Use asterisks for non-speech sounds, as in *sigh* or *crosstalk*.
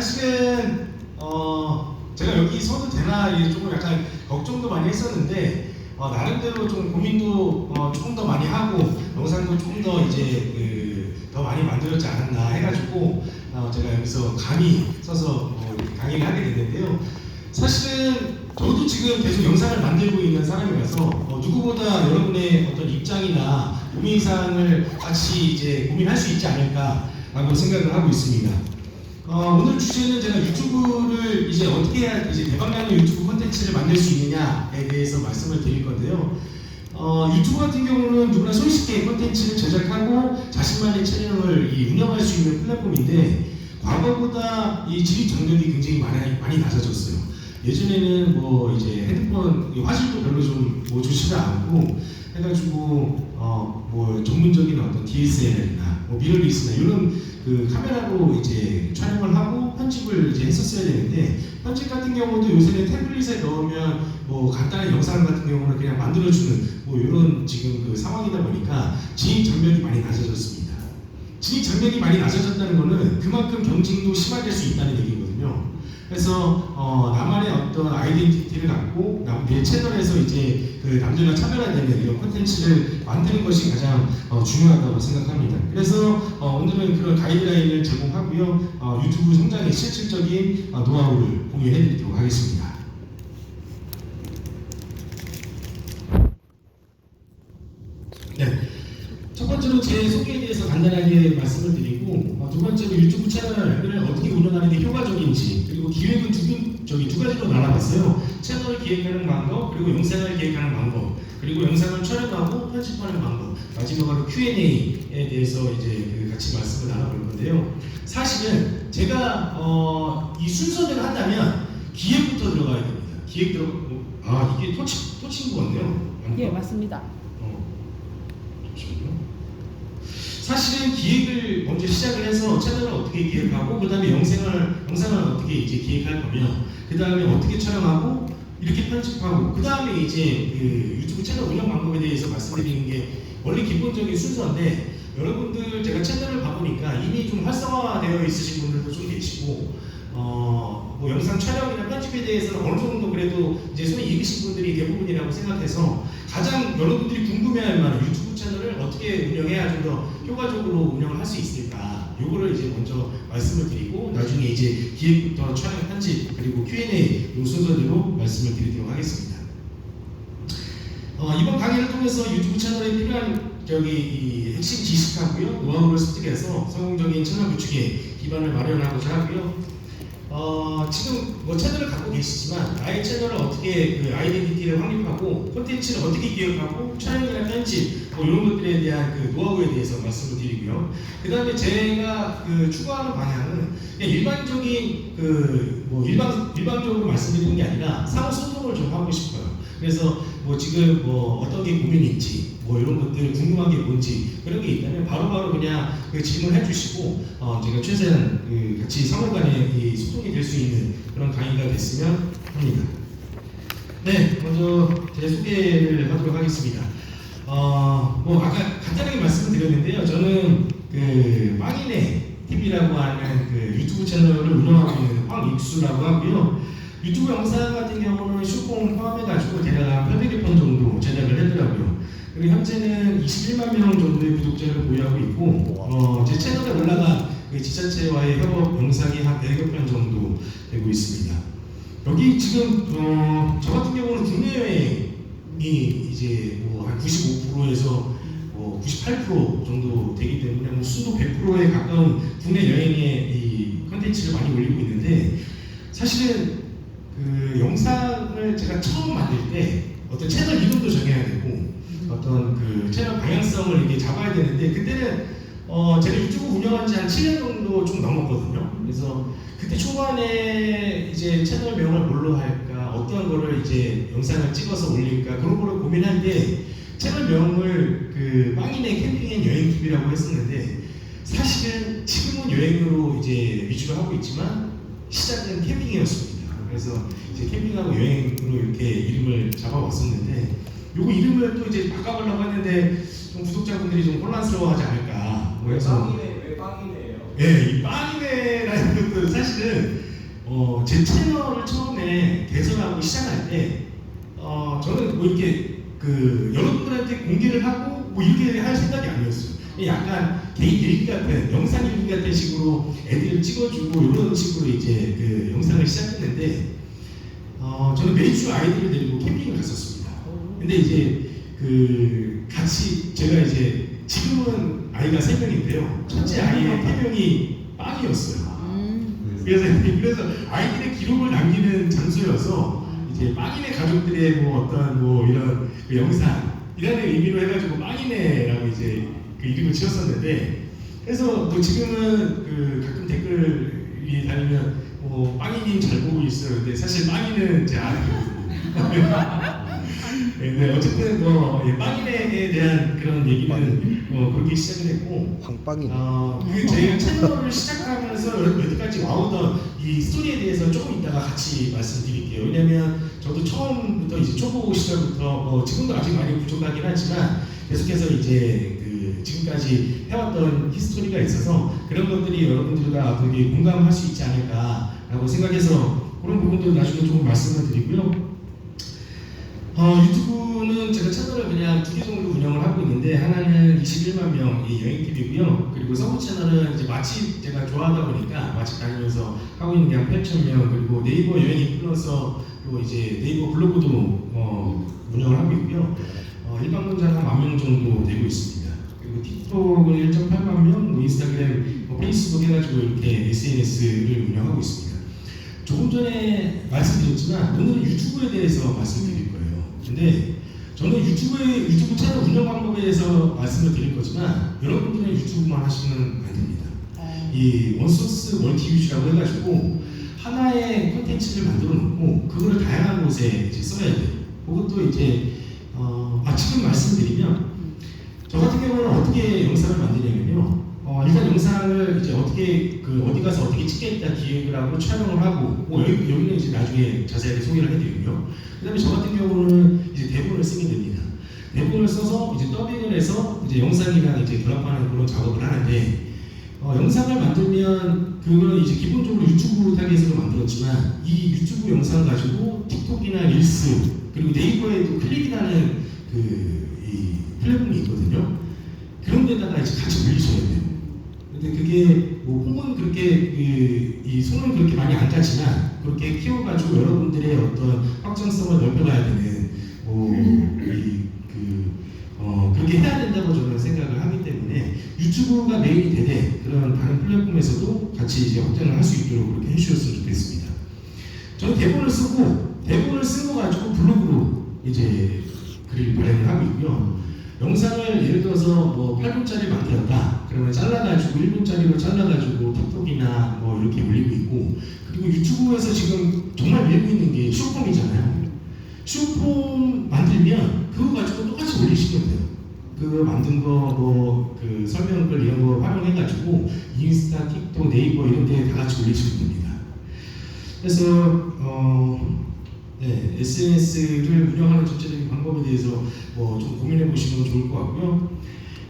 사실은 어 제가 여기 서도 되나 조금 약간 걱정도 많이 했었는데 어, 나름대로 좀 고민도 어, 조금 더 많이 하고 영상도 조금 더 이제 그 더 많이 만들었지 않았나 해가지고 어, 제가 여기서 감히 서서 어, 강의를 하게 됐는데요. 사실은 저도 지금 계속 영상을 만들고 있는 사람이라서 어, 누구보다 여러분의 어떤 입장이나 고민사항을 같이 이제 고민할 수 있지 않을까라고 생각을 하고 있습니다. 어, 오늘 주제는 제가 유튜브를 이제 어떻게 해야 이제 대박나는 유튜브 콘텐츠를 만들 수 있느냐에 대해서 말씀을 드릴 건데요. 어, 유튜브 같은 경우는 누구나 손쉽게 콘텐츠를 제작하고 자신만의 채널을 이 운영할 수 있는 플랫폼인데 과거보다 이 진입 장벽이 굉장히 많이, 많이 낮아졌어요. 예전에는 뭐 이제 핸드폰 이 화질도 별로 좀 뭐 좋지도 않고 해가지고 어 뭐 전문적인 어떤 DSLR이나 뭐 미러리스나 이런 그 카메라로 이제 촬영을 하고 편집을 이제 했었어야 되는데 편집 같은 경우도 요새는 태블릿에 넣으면 뭐 간단한 영상 같은 경우는 그냥 만들어주는 뭐 이런 지금 그 상황이다 보니까 진입 장벽이 많이 낮아졌습니다. 진입 장벽이 많이 낮아졌다는 거는 그만큼 경쟁도 심화될 수 있다는 얘기거든요. 그래서 어, 나만의 어떤 아이덴티티를 갖고 남- 내 채널에서 이제 그 남들과 차별화되는 이런 콘텐츠를 만드는 것이 가장 어, 중요하다고 생각합니다. 그래서 어, 오늘은 그런 가이드라인을 제공하고요. 어, 유튜브 성장의 실질적인 어, 노하우를 공유해드리도록 하겠습니다. 네. 첫 번째로 제 소개에 대해서 간단하게 말씀을 드리고 어, 두 번째로 유튜브 채널을 어떻게 운영하는 게 효과적인지 그리고 기획은 두, 분- 저기 두 가지로 나눠봤어요. 채널을 기획하는 방법 그리고 영상을 기획하는 방법 그리고 영상을 촬영하고 편집하는 방법 마지막으로 Q&A에 대해서 이제 그 같이 말씀을 나눠볼 건데요. 사실은 제가 어, 이 순서대로 한다면 기획부터 들어가야 됩니다. 기획 들어 아 이게 토치 토치인 것 같네요. 예, 맞습니다. 어, 잠시만요. 사실은 기획을 먼저 시작을 해서 채널을 어떻게 기획하고 그 다음에 영상을 영상을 어떻게 이제 기획할 거면 그 다음에 어떻게 촬영하고 이렇게 편집하고 그 다음에 이제 그 유튜브 채널 운영 방법에 대해서 말씀드리는 게 원래 기본적인 순서인데 여러분들 제가 채널을 봐보니까 이미 좀 활성화되어 있으신 분들도 좀 계시고 어, 뭐 영상 촬영이나 편집에 대해서는 어느 정도 그래도 이제 손이 익으신 분들이 대부분이라고 생각해서 가장 여러분들이 궁금해할 만한 유튜브 채널을 어떻게 운영해야 좀 더 효과적으로 운영을 할 수 있을까 요거를 이제 먼저 말씀을 드리고 나중에 이제 기획부터 촬영 편집 그리고 Q&A 요 순서대로 말씀을 드리도록 하겠습니다. 어, 이번 강의를 통해서 유튜브 채널에 필요한 저기 이 핵심 지식하고요 노하우를 습득해서 성공적인 채널 구축에 기반을 마련하고자 하고요. 어, 지금 뭐 채널을 갖고 계시지만 나의 채널을 어떻게 그 아이덴티티를 확립하고 콘텐츠를 어떻게 기획하고 촬영이나 편집 뭐 이런 것들에 대한 그 노하우에 대해서 말씀을 드리고요. 그 다음에 제가 그 추구하는 방향은 그냥 일반적인 그 뭐 일반 일반적으로 말씀드리는 게 아니라 상호 소통을 좀 하고 싶어요. 그래서 뭐 지금 뭐 어떤 게 고민인지 뭐 이런 것들 궁금한 게 뭔지 그런 게 있다면 바로바로 그냥 그 질문해 주시고 어 제가 최대한 그 같이 상호간에 이 소통이 될 수 있는 그런 강의가 됐으면 합니다. 네, 먼저 제 소개를 하도록 하겠습니다. 어, 뭐 아까 간단하게 말씀을 드렸는데요. 저는 그 빵이네 TV라고 하는 그 유튜브 채널을 운영하고 있는 황익수라고 하고요. 유튜브 영상 같은 경우는 슈퍼 포함해가지고 대략 한 800여 편 정도 제작을 했더라고요. 그리고 현재는 21만 명 정도의 구독자를 보유하고 있고, 어, 제 채널에 올라간 그 지자체와의 협업 영상이 한 100여 편 정도 되고 있습니다. 여기 지금 어, 저 같은 경우는 국내 여행이 이제 뭐 한 95%에서 뭐 98% 정도 되기 때문에 뭐 수도 100%에 가까운 국내 여행의 이 컨텐츠를 많이 올리고 있는데 사실은 그 영상을 제가 처음 만들 때 어떤 채널 이름도 정해야 되고 어떤 그 채널 방향성을 이렇게 잡아야 되는데 그때는 어 제가 유튜브 운영한 지 한 7년 정도 좀 넘었거든요. 그래서 그때 초반에 이제 채널명을 뭘로 할까 어떤 거를 이제 영상을 찍어서 올릴까 그런 거를 고민할 때 채널명을 그 빵이네 캠핑 앤 여행 TV라고 했었는데 사실은 지금은 여행으로 이제 위주로 하고 있지만 시작은 캠핑이었습니다. 그래서 이제 캠핑하고 여행으로 이렇게 이름을 잡아왔었는데 요거 이름을 또 이제 바꿔보려고 했는데 좀 구독자분들이 좀 혼란스러워하지 않을까 뭐 해서 빵이네 왜 빵이네요? 예, 이 빵이네라는 *laughs* 것도 사실은 어, 제 채널을 처음에 개설하고 시작할 때 어, 저는 뭐 이렇게 그 여러분들한테 공개를 하고 뭐 이렇게 할 생각이 아니었어요. 약간 개인 일기 같은 영상 일기 같은 식으로 애들을 찍어주고 이런 식으로 이제 그 영상을 시작했는데 어, 저는 매주 아이들을 데리고 캠핑을 갔었습니다. 근데 이제 그 같이 제가 이제 지금은 아이가 세 명인데요. 첫째 아이의 태명이 빵이었어요. 음. 그래서 그래서 아이들의 기록을 남기는 장소여서 이제 빵이네 가족들의 뭐 어떤 뭐 이런 그 영상 이라는 의미로 해가지고 빵이네라고 이제 그 이름을 지었었는데 그래서 뭐 지금은 그 가끔 댓글이 달리면 뭐 빵이님 잘 보고 있어요. 근데 사실 빵이는 제 아들이거든요. *laughs* 네, 네, 어쨌든 뭐 예, 빵이네에 대한 그런 얘기는 뭐 그렇게 시작을 했고 황빵이 어, 그 저희가 채널을 시작하면서 여기까지 와오던 이 스토리에 대해서 조금 이따가 같이 말씀드릴게요. 왜냐면 저도 처음부터 이제 초보 시절부터 뭐 지금도 아직 많이 부족하긴 하지만 계속해서 이제 그 지금까지 해왔던 히스토리가 있어서 그런 것들이 여러분들과 되게 공감할 수 있지 않을까라고 생각해서 그런 부분도 나중에 조금 말씀을 드리고요. 어, 유튜브는 제가 채널을 그냥 두 개 정도 운영을 하고 있는데 하나는 21만 명의 여행 TV고요. 그리고 서브 채널은 이제 맛집 제가 좋아하다 보니까 맛집 다니면서 하고 있는 게 한 8천 명 그리고 네이버 여행 인플루언서로 이제 네이버 블로그도 어, 운영을 하고 있고요. 어, 일방문자가 만명 정도 되고 있습니다. 틱톡은 1.8만 명, 뭐 인스타그램, 뭐 페이스북 해가지고 이렇게 SNS를 운영하고 있습니다. 조금 전에 말씀드렸지만 오늘은 유튜브에 대해서 말씀드릴 거예요. 근데 저는 유튜브의 유튜브 채널 운영 방법에 대해서 말씀을 드릴 거지만 여러분들은 유튜브만 하시면 안 됩니다. 이 원소스 멀티 유즈라고 해가지고 하나의 콘텐츠를 만들어 놓고 그거를 다양한 곳에 이제 써야 돼요. 그것도 이제 어, 아 지금 말씀드리면 저 같은 경우는 어떻게 영상을 만드냐면요. 어, 일단 영상을 이제 어떻게 그 어디 가서 어떻게 찍겠다 기획을 하고 촬영을 하고 뭐 여기 여기 는 이제 나중에 자세하게 소개를 해드리고요. 그다음에 저 같은 경우는 이제 대본을 쓰게 됩니다. 대본을 써서 이제 더빙을 해서 이제 영상이랑 이제 결합하는 그런 작업을 하는데 어, 영상을 만들면 그거는 이제 기본적으로 유튜브 타겟으로 만들었지만 이 유튜브 영상 가지고 틱톡이나 릴스 그리고 네이버에도 클릭이라는 그이 플랫폼이 있거든요. 그런 데다가 이제 같이 올리셔야 돼요. 근데 그게 뭐 홈은 그렇게 그, 이 손은 그렇게 많이 안 가지만 그렇게 키워가지고 여러분들의 어떤 확장성을 넓혀가야 되는 뭐이그 어, 그렇게 해야 된다고 저는 생각을 하기 때문에 유튜브가 메인이 되되 그런 다른 플랫폼에서도 같이 이제 확장을 할 수 있도록 그렇게 해주셨으면 좋겠습니다. 저는 대본을 쓰고 대본을 쓰고 가지고 블로그로 이제 글을 발행을 하고 있고요. 영상을 예를 들어서 뭐 8분짜리 만들었다 그러면 잘라가지고 1분짜리로 잘라가지고 틱톡이나 뭐 이렇게 올리고 있고 그리고 유튜브에서 지금 정말 밀고 있는 게 쇼폼이잖아요. 쇼폼 만들면 그거 가지고 똑같이 올리시면 돼요. 그거 만든 거뭐그 설명글 이런 거 활용해가지고 인스타, 틱톡, 네이버 이런 데 다 같이 올리시면 됩니다. 그래서 어, 네, SNS를 운영하는 전체적인 방법에 대해서 뭐 좀 고민해 보시면 좋을 것 같고요.